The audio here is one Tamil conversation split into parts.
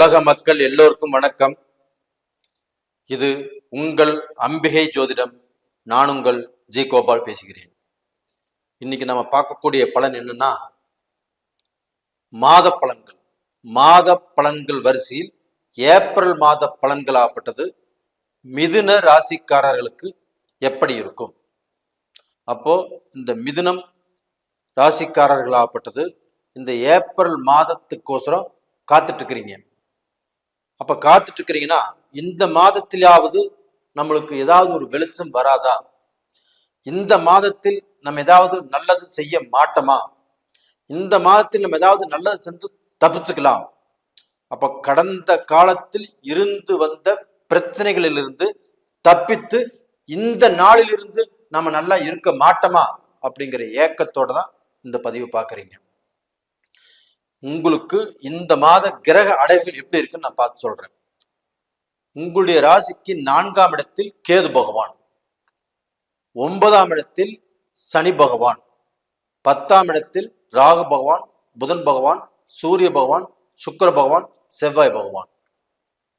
உலக மக்கள் எல்லோருக்கும் வணக்கம். இது உங்கள் அம்பிகை ஜோதிடம். நான் உங்கள் ஜி கோபால் பேசுகிறேன். இன்னைக்கு நம்ம பார்க்கக்கூடிய பலன் என்னன்னா மாத பலன்கள். மாத பலன்கள் வரிசையில் ஏப்ரல் மாத பலன்கள் ஆகப்பட்டது மிதுன ராசிக்காரர்களுக்கு எப்படி இருக்கும்? அப்போ இந்த மிதுனம் ராசிக்காரர்களாகப்பட்டது. இந்த ஏப்ரல் மாதத்துக்கோசரம் காத்துட்டு இருக்கிறீங்க. அப்ப காத்துட்டு இருக்கிறீங்கன்னா இந்த மாதத்திலாவது நம்மளுக்கு ஏதாவது ஒரு வெளிச்சம் வராதா? இந்த மாதத்தில் நம்ம ஏதாவது நல்லது செய்ய மாட்டோமா? இந்த மாதத்தில் நம்ம ஏதாவது நல்லது செஞ்சு தப்பிச்சுக்கலாம். அப்ப கடந்த காலத்தில் இருந்து வந்த பிரச்சனைகளிலிருந்து தப்பித்து இந்த நாளிலிருந்து நம்ம நல்லா இருக்க மாட்டோமா? அப்படிங்கிற ஏக்கத்தோட தான் இந்த பதிவு பார்க்குறீங்க. உங்களுக்கு இந்த மாத கிரக அடைவுகள் எப்படி இருக்குன்னு நான் பார்த்து சொல்றேன். உங்களுடைய ராசிக்கு நான்காம் இடத்தில் கேது பகவான் ஒன்பதாம் இடத்தில் சனி பகவான் பத்தாம் இடத்தில் ராகு பகவான் புதன் பகவான் சூரிய பகவான் சுக்கர பகவான் செவ்வாய் பகவான்.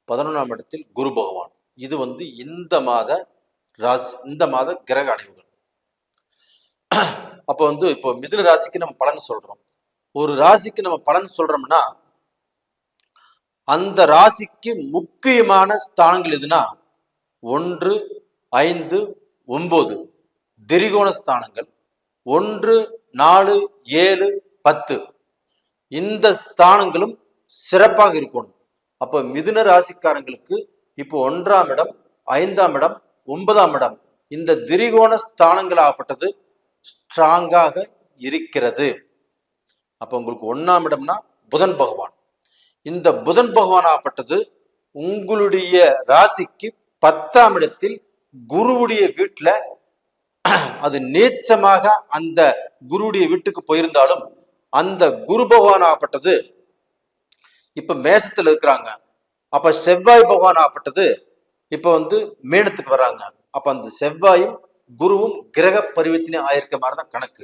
பதினொன்றாம் இடத்தில் குரு பகவான். இது வந்து இந்த மாத ராசி இந்த மாத கிரக அடைவுகள். அப்போ வந்து இப்போ மிதுன ராசிக்கு நம்ம பலன் சொல்றோம். ஒரு ராசிக்கு நம்ம பலன் சொல்றோம்னா அந்த ராசிக்கு முக்கியமான ஸ்தானங்கள் எதுனா ஒன்று ஐந்து ஒன்பது திரிகோண ஸ்தானங்கள். ஒன்று நாலு ஏழு பத்து. இந்த ஸ்தானங்களும் சிறப்பாக இருக்கணும். அப்ப மிதுன ராசிக்காரங்களுக்கு இப்போ ஒன்றாம் இடம் ஐந்தாம் இடம் ஒன்பதாம் இடம். இந்த திரிகோண ஸ்தானங்கள் ஆகப்பட்டது ஸ்ட்ராங்காக இருக்கிறது. அப்ப உங்களுக்கு ஒன்றாம் இடம்னா புதன் பகவான். இந்த புதன் பகவானாகப்பட்டது உங்களுடைய ராசிக்கு பத்தாம் இடத்தில் குருவுடைய வீட்டுல அது நீச்சமாக அந்த குருவுடைய வீட்டுக்கு போயிருந்தாலும் அந்த குரு பகவான் ஆகப்பட்டது இப்ப மேசத்துல இருக்கிறாங்க. அப்ப செவ்வாய் பகவான் ஆகப்பட்டது இப்ப வந்து மேனத்துக்கு வர்றாங்க. அப்ப அந்த செவ்வாயும் குருவும் கிரக பரிவர்த்தனை ஆயிருக்க மாதிரி தான் கணக்கு.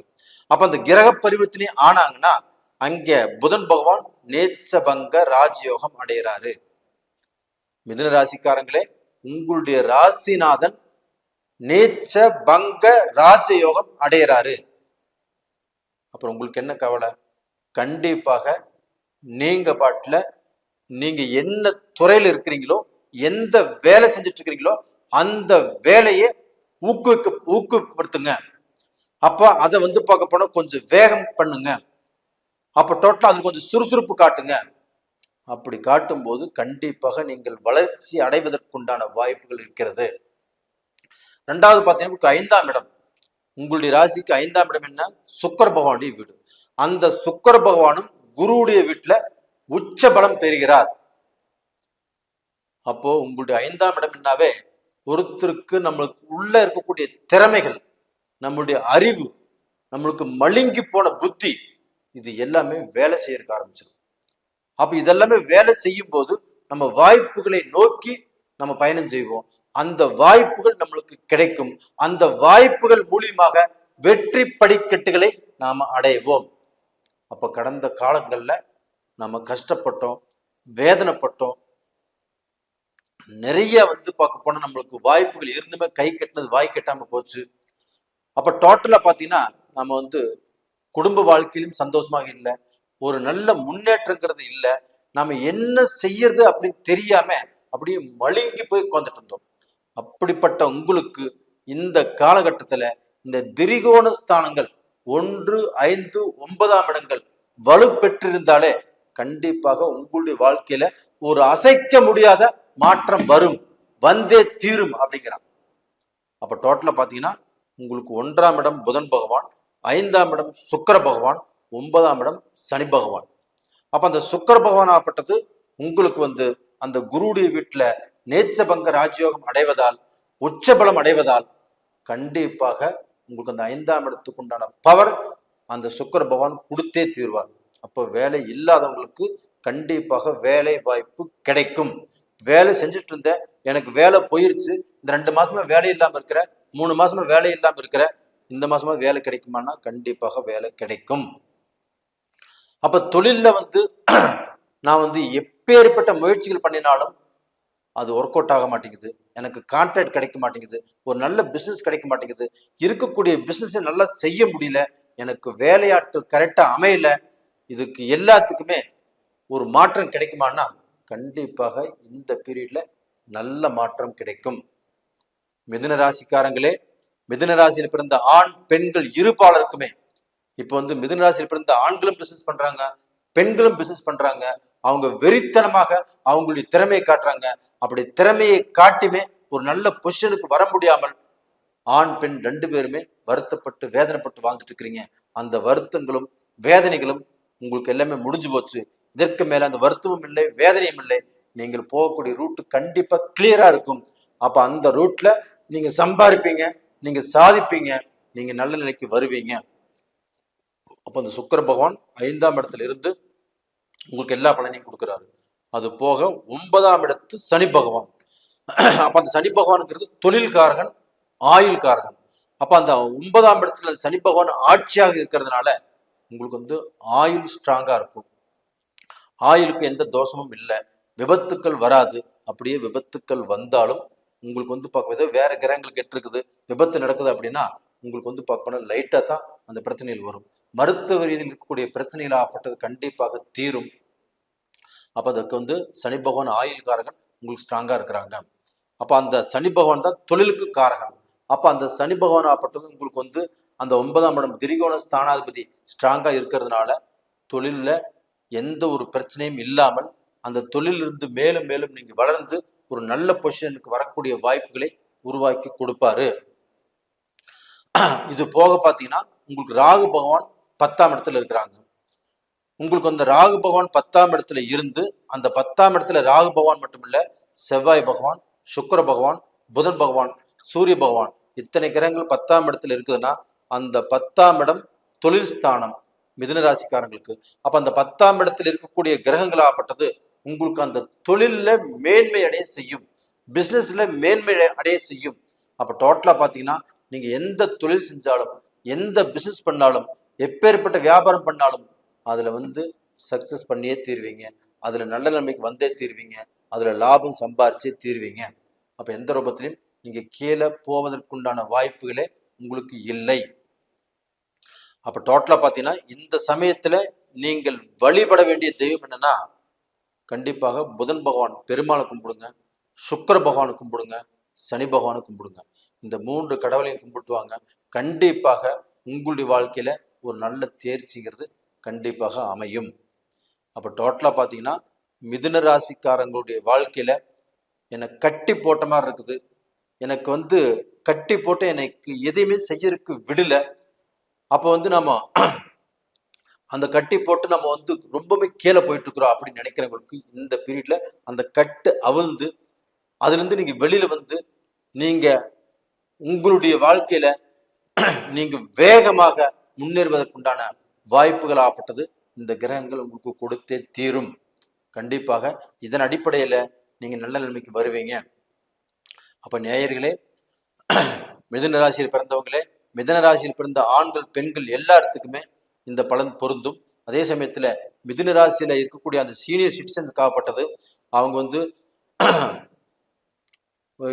அப்ப அந்த கிரக பரிவர்த்தனை ஆனாங்கன்னா அங்க புதன் பகவான் நேச்சபங்க ராஜயோகம் அடைகிறாரு மிதுன ராசிக்காரங்களே உங்களுடைய ராசிநாதன் நேச்ச பங்க ராஜயோகம் அடைகிறாரு அப்புறம் உங்களுக்கு என்ன கவலை? கண்டிப்பாக நீங்க பாட்டுல நீங்க என்ன துறையில இருக்கிறீங்களோ எந்த வேலை செஞ்சுட்டு இருக்கிறீங்களோ அந்த வேலையை ஊக்குவிக்க ஊக்குவிப்படுத்துங்க அப்போ அதை வந்து பார்க்க போனால் கொஞ்சம் வேகம் பண்ணுங்க. அப்போ டோட்டலா அது கொஞ்சம் சுறுசுறுப்பு காட்டுங்க. அப்படி காட்டும்போது கண்டிப்பாக நீங்கள் வளர்ச்சி அடைவதற்குண்டான வாய்ப்புகள் இருக்கிறது. ரெண்டாவது பார்த்தீங்கன்னா ஐந்தாம் இடம். உங்களுடைய ராசிக்கு ஐந்தாம் இடம் என்ன? சுக்கர பகவானுடைய வீடு. அந்த சுக்கர பகவானும் குருவுடைய வீட்டுல உச்ச பலம் பெறுகிறார். அப்போ உங்களுடைய ஐந்தாம் இடம் என்னாவே? ஒருத்தருக்கு நம்மளுக்கு உள்ள இருக்கக்கூடிய திறமைகள் நம்மளுடைய அறிவு நம்மளுக்கு மழுங்கி போன புத்தி இது எல்லாமே வேலை செய்யறதுக்கு ஆரம்பிச்சிடும் அப்ப இதெல்லாமே வேலை செய்யும் போது நம்ம வாய்ப்புகளை நோக்கி நம்ம பயணம் செய்வோம். அந்த வாய்ப்புகள் நம்மளுக்கு கிடைக்கும். அந்த வாய்ப்புகள் மூலியமாக வெற்றி படிக்கட்டுகளை நாம் அடைவோம். அப்போ கடந்த காலங்களில் நம்ம கஷ்டப்பட்டோம் வேதனைப்பட்டோம் நிறைய வந்து பார்க்க போனால் நம்மளுக்கு வாய்ப்புகள் இருந்துமே கை கட்டினது வாய் கட்டாமல் போச்சு. அப்போ டோட்டலாக பார்த்தீங்கன்னா நம்ம வந்து குடும்ப வாழ்க்கையிலும் சந்தோஷமாக இல்லை. ஒரு நல்ல முன்னேற்றங்கிறது இல்லை. நம்ம என்ன செய்யறது அப்படின்னு தெரியாம அப்படியே மழுங்கி போய் உட்காந்துட்டு இருந்தோம். அப்படிப்பட்ட உங்களுக்கு இந்த காலகட்டத்தில் இந்த திரிகோண ஸ்தானங்கள் ஒன்று ஐந்து ஒன்பதாம் இடங்கள் வலு பெற்றிருந்தாலே கண்டிப்பாக உங்களுடைய வாழ்க்கையில ஒரு அசைக்க முடியாத மாற்றம் வரும் வந்தே தீரும் அப்படிங்கிறான். அப்ப டோட்டலா பாத்தீங்கன்னா உங்களுக்கு ஒன்றாம் இடம் புதன் பகவான் ஐந்தாம் இடம் சுக்கர பகவான் ஒன்பதாம் இடம் சனி பகவான். அப்ப அந்த சுக்கர பகவானாகப்பட்டது உங்களுக்கு வந்து அந்த குருடைய வீட்டுல நேச்சபங்க ராஜயோகம் அடைவதால் உச்சபலம் அடைவதால் கண்டிப்பாக உங்களுக்கு அந்த ஐந்தாம் இடத்துக்கு உண்டான பவர் அந்த சுக்கர பகவான் கொடுத்தே தீர்வார். அப்போ வேலை இல்லாதவங்களுக்கு கண்டிப்பாக வேலை வாய்ப்பு கிடைக்கும். வேலை செஞ்சுட்டு இருந்தேன் எனக்கு வேலை போயிருச்சு. இந்த ரெண்டு மாசமா வேலை இல்லாம இருக்கிற மூணு மாசமா வேலை இல்லாம இருக்கிற இந்த மாசமா வேலை கிடைக்குமானா கண்டிப்பாக வேலை கிடைக்கும். அப்ப தொழில்ல வந்து நான் வந்து எப்பேற்பட்ட முயற்சிகள் பண்ணினாலும் அது ஒர்க் அவுட் ஆக மாட்டேங்குது. எனக்கு கான்ட்ராக்ட் கிடைக்க மாட்டேங்குது. ஒரு நல்ல பிசினஸ் கிடைக்க மாட்டேங்குது. இருக்கக்கூடிய பிசினஸை நல்லா செய்ய முடியல. எனக்கு வேலையாட்கள் கரெக்டாக அமையல. இதுக்கு எல்லாத்துக்குமே ஒரு மாற்றம் கிடைக்குமான்னா கண்டிப்பாக இந்த பீரியட்ல நல்ல மாற்றம் கிடைக்கும். மிதுன ராசிக்காரங்களே மிதுன ராசியில் பிறந்த ஆண் பெண்கள் இருபாலருக்குமே. இப்போ வந்து மிதுன ராசியில் பிறந்த ஆண்களும் பிசினஸ் பண்றாங்க பெண்களும் பிசினஸ் பண்றாங்க. அவங்க வெறித்தனமாக அவங்களுடைய திறமையை காட்டுறாங்க. அப்படி திறமையை காட்டியுமே ஒரு நல்ல பொசிஷனுக்கு வர முடியாமல் ஆண் பெண் ரெண்டு பேருமே வருத்தப்பட்டு வேதனைப்பட்டு வாழ்ந்துட்டு இருக்கிறீங்க. அந்த வருத்தங்களும் வேதனைகளும் உங்களுக்கு எல்லாமே முடிஞ்சு போச்சு. இதற்கு மேல அந்த வருத்தமும் இல்லை வேதனையும் இல்லை. நீங்கள் போகக்கூடிய ரூட் கண்டிப்பா கிளியரா இருக்கும். அப்ப அந்த ரூட்ல நீங்க சம்பாதிப்பீங்க நீங்க சாதிப்பீங்க நீங்க நல்ல நிலைக்கு வருவீங்க. அப்ப அந்த சுக்கர பகவான் ஐந்தாம் இடத்துல இருந்து உங்களுக்கு எல்லா பலனையும் கொடுக்குறாரு. அது போக ஒன்பதாம் இடத்து சனி பகவான். அப்ப அந்த சனி பகவானுங்கிறது தொழில்காரகன் ஆயுள்காரகன். அப்ப அந்த ஒன்பதாம் இடத்துல சனி பகவான் ஆட்சியாக இருக்கிறதுனால உங்களுக்கு வந்து ஆயுள் ஸ்ட்ராங்கா இருக்கும். ஆயுளுக்கு எந்த தோஷமும் இல்லை. விபத்துக்கள் வராது. அப்படியே விபத்துக்கள் வந்தாலும் உங்களுக்கு வந்து பார்க்க ஏதோ வேற கிரகங்கள் கெட்டிருக்குது. விபத்து நடக்குது அப்படின்னா உங்களுக்கு வந்து பார்க்கணும் லைட்டாக தான் அந்த பிரச்சனையில் வரும். மருத்துவ ரீதியில் இருக்கக்கூடிய பிரச்சனைகள் ஆப்பட்டது கண்டிப்பாக தீரும். அப்போ அதுக்கு வந்து சனி பகவான் ஆயுள் காரகன் உங்களுக்கு ஸ்ட்ராங்காக இருக்கிறாங்க. அப்போ அந்த சனி பகவான் தான் தொழிலுக்கு காரகன். அப்போ அந்த சனி பகவான் ஆப்பட்டது உங்களுக்கு வந்து அந்த ஒன்பதாம் இடம் திரிகோண ஸ்தானாதிபதி ஸ்ட்ராங்காக இருக்கிறதுனால தொழிலில் எந்த ஒரு பிரச்சனையும் இல்லாமல் அந்த தொழிலிருந்து மேலும் மேலும் நீங்க வளர்ந்து ஒரு நல்ல பொசிஷனுக்கு வரக்கூடிய வாய்ப்புகளை உருவாக்கி கொடுப்பாரு. இது போக பார்த்தீங்கன்னா உங்களுக்கு ராகு பகவான் பத்தாம் இடத்துல இருக்கிறாங்க. உங்களுக்கு அந்த ராகு பகவான் பத்தாம் இடத்துல இருந்து அந்த பத்தாம் இடத்துல ராகு பகவான் மட்டுமில்ல செவ்வாய் பகவான் சுக்கர பகவான் புதன் பகவான் சூரிய பகவான் இத்தனை கிரகங்கள் பத்தாம் இடத்துல இருக்குதுன்னா அந்த பத்தாம் இடம் தொழில் ஸ்தானம். மிதுன ராசிக்காரங்களுக்கு. அப்ப அந்த பத்தாம் இடத்துல இருக்கக்கூடிய கிரகங்களாகப்பட்டது உங்களுக்கு அந்த தொழிலில் மேன்மை அடைய செய்யும். பிசினஸ்ல மேன்மை அடைய செய்யும். அப்ப டோட்டலா பாத்தீங்கன்னா நீங்க எந்த தொழில் செஞ்சாலும் எந்த பிசினஸ் பண்ணாலும் எப்பேற்பட்ட வியாபாரம் பண்ணாலும் அதுல வந்து சக்சஸ் பண்ணியே தீர்வீங்க. அதுல நல்ல நிலைமைக்கு வந்தே தீர்வீங்க. அதுல லாபம் சம்பாரிச்சே தீர்வீங்க. அப்ப எந்த ரூபத்திலையும் நீங்க கீழே போவதற்குண்டான வாய்ப்புகளே உங்களுக்கு இல்லை. அப்போ டோட்டலா பார்த்தீங்கன்னா இந்த சமயத்தில் நீங்கள் வழிபட வேண்டிய தெய்வம் என்னன்னா கண்டிப்பாக புதன் பகவான் பெருமாளை கும்பிடுங்க சுக்கர பகவானை கும்பிடுங்க சனி பகவானை கும்பிடுங்க. இந்த மூன்று கடவுளையும் கும்பிட்டுவாங்க. கண்டிப்பாக உங்களுடைய வாழ்க்கையில ஒரு நல்ல தேர்ச்சிங்கிறது கண்டிப்பாக அமையும். அப்போ டோட்டலாக பார்த்தீங்கன்னா மிதுன ராசிக்காரங்களுடைய வாழ்க்கையில என்னை கட்டி போட்ட மாதிரி இருக்குது. எனக்கு வந்து கட்டி போட்டு எனக்கு எதையுமே செய்யறதுக்கு விடல. அப்போ வந்து நம்ம அந்த கட்டி போட்டு நம்ம வந்து ரொம்பவே கீழே போயிட்டு இருக்கிறோம் அப்படின்னு நினைக்கிறவங்களுக்கு இந்த பீரியட்ல அந்த கட்டு அவிழ்ந்து அதுலேருந்து நீங்க வெளியில வந்து நீங்க உங்களுடைய வாழ்க்கையில நீங்க வேகமாக முன்னேறுவதற்குண்டான வாய்ப்புகள் ஆப்பட்டது இந்த கிரகங்கள் உங்களுக்கு கொடுத்தே தீரும். கண்டிப்பாக இதன் அடிப்படையில நீங்க நல்ல நிலைமைக்கு வருவீங்க. அப்ப நேயர்களே மிதுன ராசியில் பிறந்தவங்களே மிதன ராசியில் பிறந்த ஆண்கள் பெண்கள் எல்லாத்துக்குமே இந்த பலன் பொருந்தும். அதே சமயத்தில் மிதுன ராசியில் இருக்கக்கூடிய அந்த சீனியர் சிட்டிசன்ஸ் காப்பட்டது அவங்க வந்து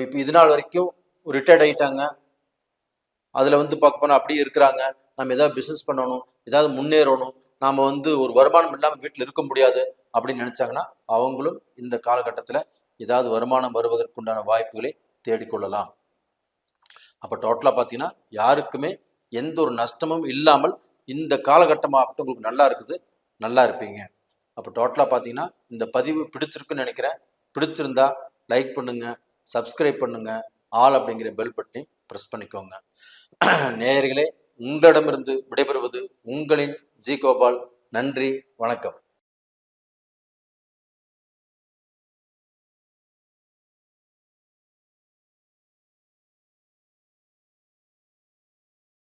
இப்போ இது நாள் வரைக்கும் ரிட்டையர்ட் ஆயிட்டாங்க. அதில் வந்து பார்க்க போனால் அப்படியே இருக்கிறாங்க. நம்ம ஏதாவது பிஸ்னஸ் பண்ணணும் ஏதாவது முன்னேறணும் நாம் வந்து ஒரு வருமானம் இல்லாமல் வீட்டில் இருக்க முடியாது அப்படின்னு நினச்சாங்கன்னா அவங்களும் இந்த காலகட்டத்தில் ஏதாவது வருமானம் வருவதற்குண்டான வாய்ப்புகளை தேடிக்கொள்ளலாம். அப்போ டோட்டலாக பார்த்தீங்கன்னா யாருக்குமே எந்த ஒரு நஷ்டமும் இல்லாமல் இந்த காலகட்டமாக உங்களுக்கு நல்லா இருக்குது நல்லா இருப்பீங்க. அப்போ டோட்டலாக பார்த்தீங்கன்னா இந்த பதிவு பிடிச்சிருக்குன்னு நினைக்கிறேன். பிடிச்சிருந்தா லைக் பண்ணுங்கள் சப்ஸ்கிரைப் பண்ணுங்கள் ஆல் அப்படிங்கிற பெல் பட்டனை ப்ரெஸ் பண்ணிக்கோங்க. நேயர்களே உங்களிடமிருந்து விடைபெறுவது உங்களின் ஜி கோபால். நன்றி வணக்கம்.